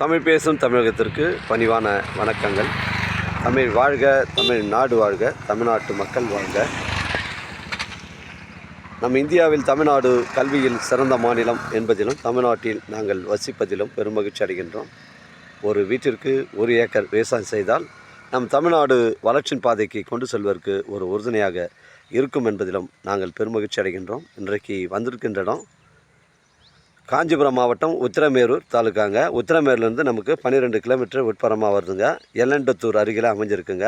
தமிழ் பேசும் தமிழகத்திற்கு பணிவான வணக்கங்கள். தமிழ் வாழ்க தமிழ் நாடு வாழ்க தமிழ்நாட்டு மக்கள் வாழ்க. நம் இந்தியாவில் தமிழ்நாடு கல்வியில் சிறந்த மாநிலம் என்பதிலும் தமிழ்நாட்டில் நாங்கள் வசிப்பதிலும் பெருமகிழ்ச்சி அடைகின்றோம். ஒரு வீட்டிற்கு ஒரு ஏக்கர் விவசாயம் செய்தால் நம் தமிழ்நாடு வளர்ச்சியின் பாதைக்கு கொண்டு செல்வதற்கு ஒரு உறுதுணையாக இருக்கும் என்பதிலும் நாங்கள் பெருமகிழ்ச்சி அடைகின்றோம். இன்றைக்கு வந்திருக்கின்ற இடம் காஞ்சிபுரம் மாவட்டம் உத்திரமேரூர் தாலுக்காங்க. உத்திரமேரூர்லேருந்து நமக்கு பன்னிரெண்டு கிலோமீட்டர் உட்புறமாக வருதுங்க. எல்லண்டத்தூர் அருகில் அமைஞ்சிருக்குங்க.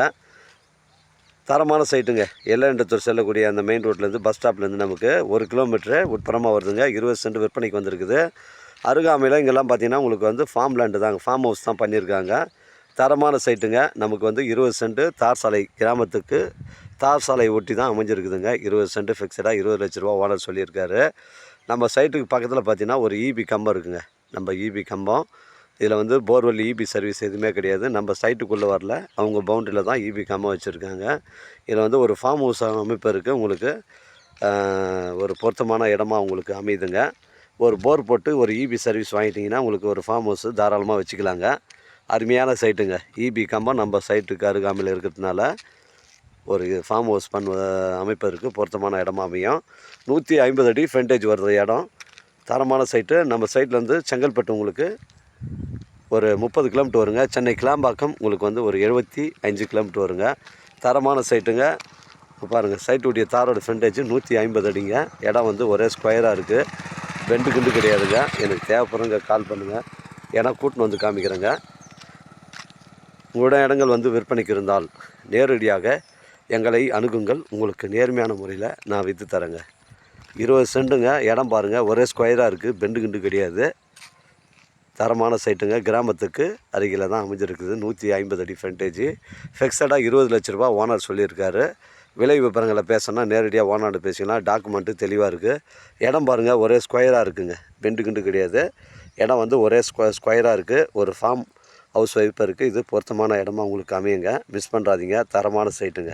தரமான சைட்டுங்க. எல்லண்டத்தூர் செல்லக்கூடிய அந்த மெயின் ரோட்லேருந்து பஸ் ஸ்டாப்லேருந்து நமக்கு ஒரு கிலோமீட்டரு உட்புறமாக வருதுங்க. இருபது சென்ட் விற்பனைக்கு வந்திருக்குது. அருகாமையில் இங்கெல்லாம் பார்த்தீங்கன்னா உங்களுக்கு வந்து ஃபார்ம் லேண்டு தாங்க. ஃபார்ம் ஹவுஸ் தான் பண்ணியிருக்காங்க. தரமான சைட்டுங்க. நமக்கு வந்து இருபது சென்ட்டு தார் சாலை கிராமத்துக்கு தார் சாலை ஒட்டி தான் அமைஞ்சிருக்குதுங்க. இருபது சென்ட் ஃபிக்ஸடாக இருபது லட்ச ரூபா ஓனர் சொல்லியிருக்காரு. நம்ம சைட்டுக்கு பக்கத்தில் பார்த்தீங்கன்னா ஒரு இபி கம்பம் இருக்குங்க. நம்ம இபி கம்பம். இதில் வந்து போர்வெல் இபி சர்வீஸ் எதுவுமே கிடையாது. நம்ம சைட்டுக்குள்ளே வரல. அவங்க பவுண்டரியில் தான் இபி கம்பம் வச்சுருக்காங்க. இதில் வந்து ஒரு ஃபார்ம் ஹவுஸ் அமைப்பு இருக்குது உங்களுக்கு ஒரு பொருத்தமான இடமா உங்களுக்கு அமையுதுங்க. ஒரு போர் போட்டு ஒரு இபி சர்வீஸ் வாங்கிட்டிங்கன்னா உங்களுக்கு ஒரு ஃபார்ம் ஹவுஸ் தாராளமாக வச்சுக்கலாங்க. அருமையான சைட்டுங்க இபி கம்பம் நம்ம சைட்டுக்கு அருகாமையில் இருக்கிறதுனால ஒரு ஃபார்ம் ஹவுஸ் பண்ண அமைப்பதற்கு பொருத்தமான இடமா அமையும். நூற்றி ஐம்பது அடி ஃப்ரண்டேஜ் வருது இடம். தரமான சைட்டு நம்ம சைட்லேருந்து செங்கல்பட்டு உங்களுக்கு ஒரு முப்பது கிலோமீட்டர் வருங்க. சென்னை கிளாம்பாக்கம் உங்களுக்கு வந்து ஒரு எழுபத்தி அஞ்சு கிலோமீட்டர் வருங்க. தரமான சைட்டுங்க பாருங்கள் சைட்டுடைய தாரோட ஃப்ரண்டேஜ் நூற்றி ஐம்பது அடிங்க. இடம் வந்து ஒரே ஸ்கொயராக இருக்குது பெண்டு கிண்டு கிடையாதுங்க. எனக்கு தேவைப்படுறங்க கால் பண்ணுங்கள் ஏன்னா கூட்டின்னு வந்து காமிக்கிறேங்க. உங்களோட இடங்கள் வந்து விற்பனைக்கு இருந்தால் நேரடியாக எங்களை அணுகுங்கள். உங்களுக்கு நேர்மையான முறையில் நான் விற்று தரேங்க. இருபது சென்ட்டுங்க இடம் பாருங்கள் ஒரே ஸ்கொயராக இருக்குது பெண்டு கிண்டு கிடையாது. தரமான சைட்டுங்க. கிராமத்துக்கு அருகில் தான் அமைஞ்சிருக்குது. நூற்றி ஐம்பது அடி ஃப்ரண்டேஜ் ஃபிக்ஸடாக இருபது லட்ச ரூபா ஓனர் சொல்லியிருக்காரு. விலை விபரங்களை பேசணும்னா நேரடியாக ஓனர்கிட்ட பேசிக்கலாம். டாக்குமெண்ட்டு தெளிவாக இருக்குது இடம் பாருங்கள் ஒரே ஸ்கொயராக இருக்குங்க. பெண்டு கிண்டு கிடையாது. இடம் வந்து ஒரே ஸ்கொ ஸ்கொயராக இருக்குது ஒரு ஃபார்ம் ஹவுஸ் ஒய்ஃப் இருக்குது இது பொருத்தமான இடமா உங்களுக்கு அமையுங்க. மிஸ் பண்ணுறாதீங்க தரமான சைட்டுங்க.